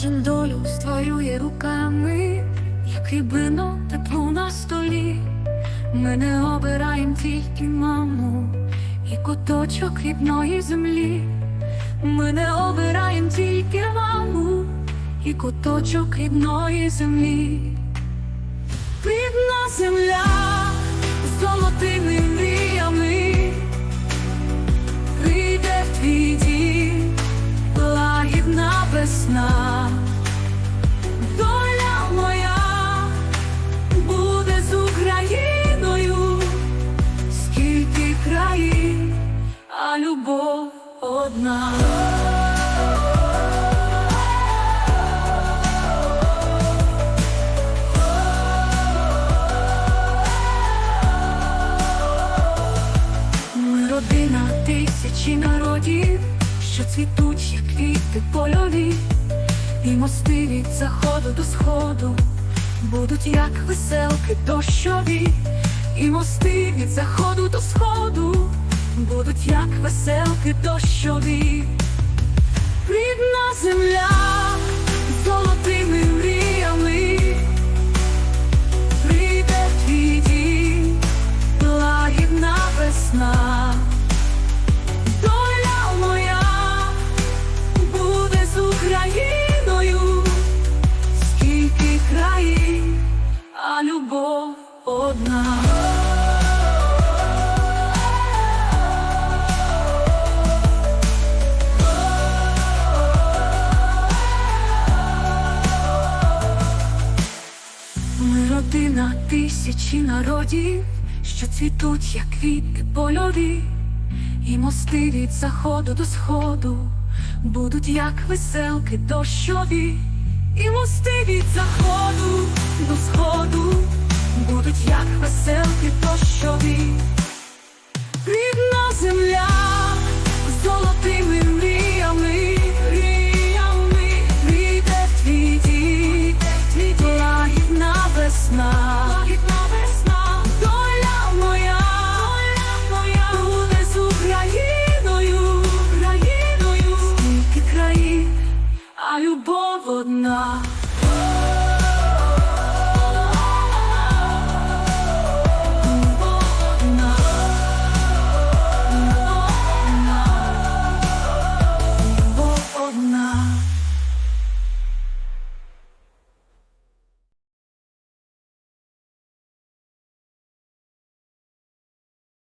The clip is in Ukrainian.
Кожен долю створює руками, як рібино тепло на столі. Ми не обираєм тільки маму і куточок рідної землі. Ми не обираєм тільки маму і куточок рідної землі. Рідна земля одна. Ми родина тисячі народів, що цвітуть, як квіти польові, і мости від заходу до сходу будуть як веселки дощові, і мости від заходу до сходу будуть як веселки дощові. Рідна земля золотими мріями. Прийде твій дім лагідна весна, доля моя буде з Україною, скільки країн, а любов одна. Родина тисячі народів, що цвітуть, як квіти польові, і мости від заходу до сходу будуть як веселки дощові, і мости від заходу до сходу любов одна.